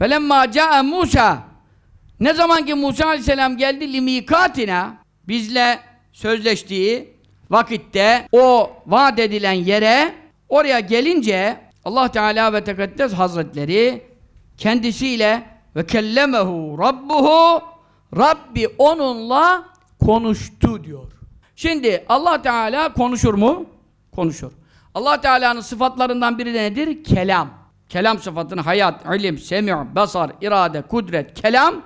Felemma ca'e Musa ne zaman ki Musa aleyhisselam geldi limikatina bizle sözleştiği vakitte o vaat edilen yere oraya gelince Allah Teala ve Tekaddes Hazretleri kendisiyle ve kellemehu rabbuhu Rabbi onunla konuştu diyor. Şimdi Allah Teala konuşur mu? Konuşur. Allah Teala'nın sıfatlarından biri de nedir? Kelam. Kelam sıfatını hayat, ilim, semi', basar, irade, kudret, kelam,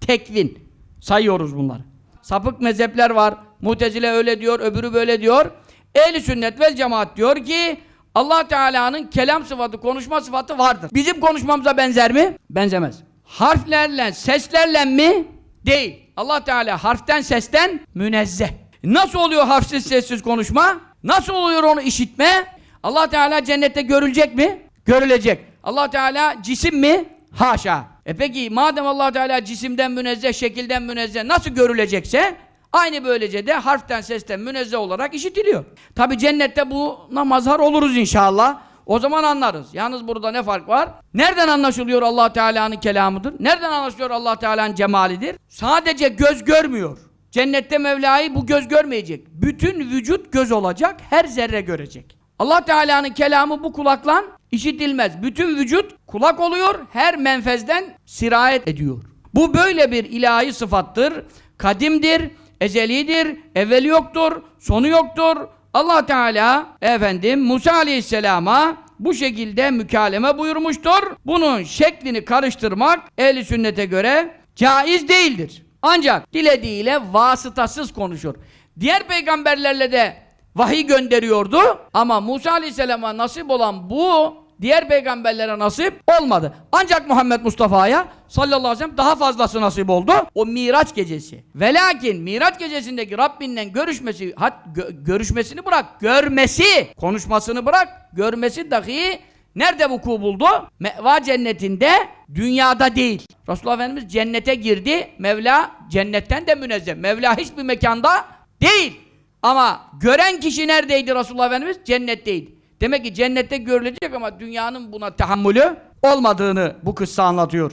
tekvin. Sayıyoruz bunları. Sapık mezhepler var. Mutezile öyle diyor, öbürü böyle diyor. Ehli sünnet vel cemaat diyor ki Allah Teala'nın kelam sıfatı, konuşma sıfatı vardır. Bizim konuşmamıza benzer mi? Benzemez. Harflerle, seslerle mi? Değil. Allah Teala harften, sesten münezzeh. Nasıl oluyor harfsiz, sessiz konuşma? Nasıl oluyor onu işitme? Allah Teala cennette görülecek mi? Görülecek. Allah Teala cisim mi? Haşa. E peki madem Allah Teala cisimden münezzeh, şekilden münezzeh nasıl görülecekse aynı böylece de harften, sesten münezzeh olarak işitiliyor. Tabi cennette buna mazhar oluruz inşallah. O zaman anlarız. Yalnız burada ne fark var? Nereden anlaşılıyor Allah Teala'nın kelamıdır? Nereden anlaşılıyor Allah Teala'nın cemalidir? Sadece göz görmüyor. Cennette Mevla'yı bu göz görmeyecek. Bütün vücut göz olacak, her zerre görecek. Allah Teala'nın kelamı bu kulakla işitilmez. Bütün vücut kulak oluyor, her menfezden sirayet ediyor. Bu böyle bir ilahi sıfattır. Kadimdir, ezelidir, evveli yoktur, sonu yoktur. Allah Teala efendim Musa Aleyhisselam'a bu şekilde mükaleme buyurmuştur. Bunun şeklini karıştırmak ehli sünnete göre caiz değildir. Ancak dilediğiyle vasıtasız konuşur. Diğer peygamberlerle de vahiy gönderiyordu ama Musa Aleyhisselam'a nasip olan bu diğer peygamberlere nasip olmadı. Ancak Muhammed Mustafa'ya sallallahu aleyhi ve sellem daha fazlası nasip oldu. O Miraç gecesi. Ve lakin Miraç gecesindeki Rabbinden görüşmesi, hat, gö- görüşmesini bırak, görmesi, konuşmasını bırak, görmesi dahi nerede vuku buldu? Meva cennetinde, dünyada değil. Resulullah Efendimiz cennete girdi. Mevla cennetten de münezzeh. Mevla hiçbir mekanda değil. Ama gören kişi neredeydi Resulullah Efendimiz? Cennetteydi. Demek ki cennette görülecek ama dünyanın buna tahammülü olmadığını bu kıssa anlatıyor.